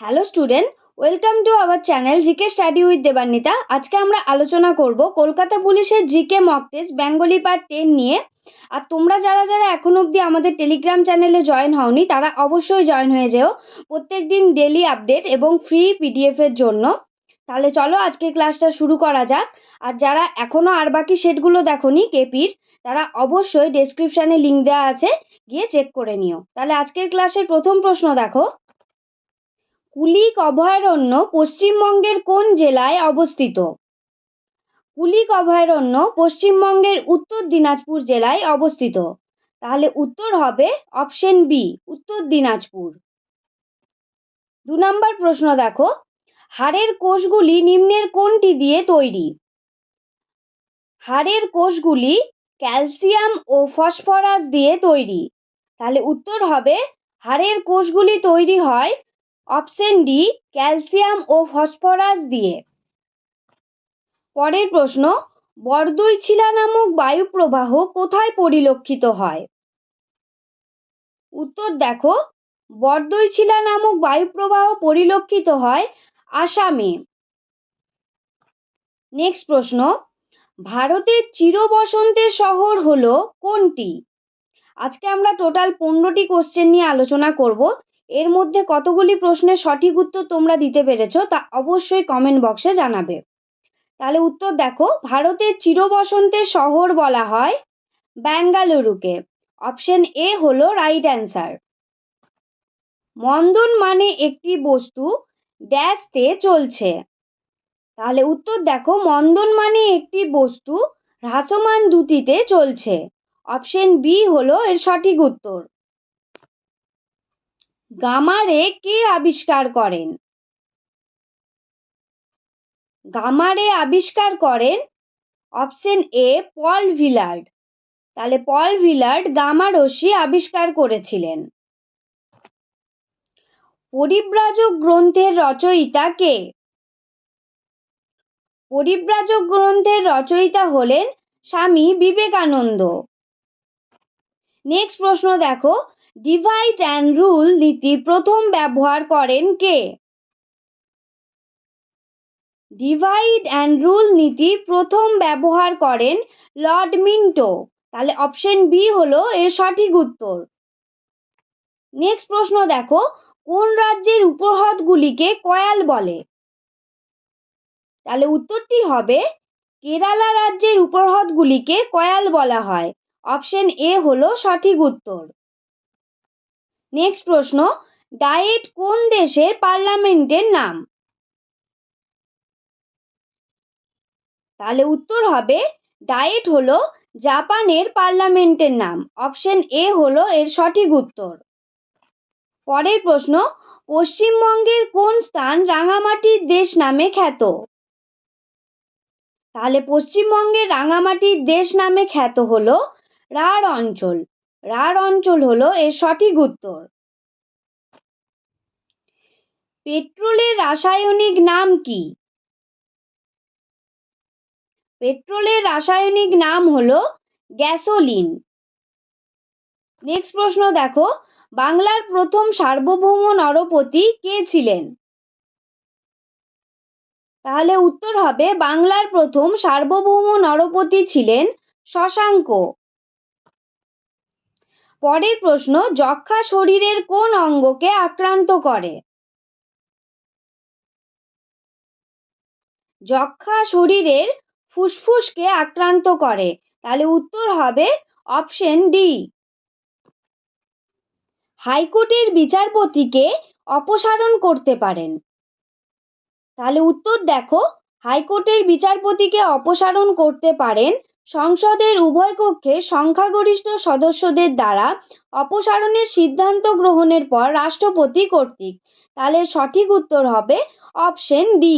Hello student welcome to our channel GK study with Debanwita আজকে আমরা আলোচনা করব কলকাতা পুলিশের GK mock test Bengali part ten নিয়ে। আর তোমরা যারা যারা এখন অবধি আমাদের টেলিগ্রাম চ্যানেলে জয়েন হওনি, তারা অবশ্যই জয়েন হয়ে যেও। প্রত্যেক দিন ডেলি আপডেট এবং ফ্রি পিডিএফ এর জন্য। তাহলে চলো আজকে ক্লাসটা শুরু করা যাক। আর যারা এখনও আর বাকি সেটগুলো দেখোনি কেপির তারা অবশ্যই ডেসক্রিপশানে লিঙ্ক দেওয়া আছে। গিয়ে চেক করে নিও। তাহলে আজকের ক্লাসের প্রথম প্রশ্ন দেখো। কুলিক অভয়ারণ্য পশ্চিমবঙ্গের কোন জেলায় অবস্থিত? কুলিক অভয়ারণ্য পশ্চিমবঙ্গের উত্তর দিনাজপুর জেলায় অবস্থিত। তাহলে উত্তর হবে অপশন বি উত্তর দিনাজপুর। দু নম্বর প্রশ্ন দেখো। হাড়ের কোষগুলি নিম্নের কোনটি দিয়ে তৈরি? হাড়ের কোষগুলি ক্যালসিয়াম ও ফসফরাস দিয়ে তৈরি। তাহলে উত্তর হবে, হাড়ের কোষগুলি তৈরি হয় অপশন ডি ক্যালসিয়াম ও ফসফরাস দিয়ে। পরের প্রশ্ন বর্দই ছিলা নামক বায়ুপ্রবাহ কোথায় পরিলক্ষিত হয়? উত্তর দেখো বর্দই ছিলা নামক বায়ুপ্রবাহ পরিলক্ষিত হয় আসামে। নেক্সট প্রশ্ন, ভারতের চিরবসন্তের শহর হলো কোনটি? আজকে আমরা টোটাল পনেরোটি কোশ্চেন নিয়ে আলোচনা করব। এর মধ্যে কতগুলি প্রশ্নের সঠিক উত্তর তোমরা দিতে পেরেছ তা অবশ্যই কমেন্ট বক্সে জানাবে। তাহলে উত্তর দেখো, ভারতের চিরবসন্তের শহর বলা হয় ব্যাঙ্গালুরুকে। অপশন এ হলো রাইট অ্যান্সার মন্দন মানে একটি বস্তু ড্যাশতে চলছে। তাহলে উত্তর দেখো, মন্দন মানে একটি বস্তু, হ্রাসমান দ্যুতিতে চলছে। অপশন বি হলো এর সঠিক উত্তর। গামারে কে আবিষ্কার করেন? গামারে আবিষ্কার করেন অপশন এ পল ভিলার্ড। তাহলে পল ভিলার্ড গামা রশ্মি আবিষ্কার করেছিলেন। পরিব্রাজক গ্রন্থের রচয়িতা কে? পরিব্রাজক গ্রন্থের রচয়িতা হলেন স্বামী বিবেকানন্দ। নেক্সট প্রশ্ন দেখো। ডিভাইড অ্যান্ড রুল নীতি প্রথম ব্যবহার করেন কে? ডিভাইড অ্যান্ড রুল নীতি প্রথম ব্যবহার করেন লর্ড মিন্টো তাহলে অপশন বি হলো এর সঠিক উত্তর। নেক্সট প্রশ্ন দেখো, কোন রাজ্যের উপহ্রদগুলিকে কয়াল বলে? তাহলে উত্তরটি হবে, কেরালা রাজ্যের উপহ্রদগুলিকে কয়াল বলা হয়। অপশন এ হলো সঠিক উত্তর। নেক্সট প্রশ্ন ডায়েট কোন দেশের পার্লামেন্টের নাম? তাহলে উত্তর হবে ডায়েট হলো জাপানের পার্লামেন্টের নাম। অপশন এ হলো এর সঠিক উত্তর। পরের প্রশ্ন, পশ্চিমবঙ্গের কোন স্থান রাঙামাটির দেশ নামে খ্যাত? তাহলে পশ্চিমবঙ্গের রাঙামাটির দেশ নামে খ্যাত হলো রাঢ় অঞ্চল। রাঢ় অঞ্চল হলো এর সঠিক উত্তর। পেট্রোলের রাসায়নিক নাম কি? পেট্রোলের রাসায়নিক নাম হলো গ্যাসোলিন। নেক্সট প্রশ্ন দেখো, বাংলার প্রথম সার্বভৌম নরপতি কে ছিলেন? তাহলে উত্তর হবে, বাংলার প্রথম সার্বভৌম নরপতি ছিলেন শশাঙ্ক। পরের প্রশ্ন যক্ষা শরীরের কোন অঙ্গকে আক্রান্ত করে? যক্ষা শরীরের ফুসফুসকে আক্রান্ত করে। তাহলে উত্তর হবে অপশন ডি। হাইকোর্টের বিচারপতিকে অপসারণ করতে পারেন। তাহলে উত্তর দেখো, হাইকোর্টের বিচারপতিকে অপসারণ করতে পারেন সংসদের উভয় কক্ষে সংখ্যাগরিষ্ঠ সদস্যদের দ্বারা অপসারণের সিদ্ধান্ত গ্রহণের পর রাষ্ট্রপতি কর্তৃক। তাহলে সঠিক উত্তর হবে অপশন ডি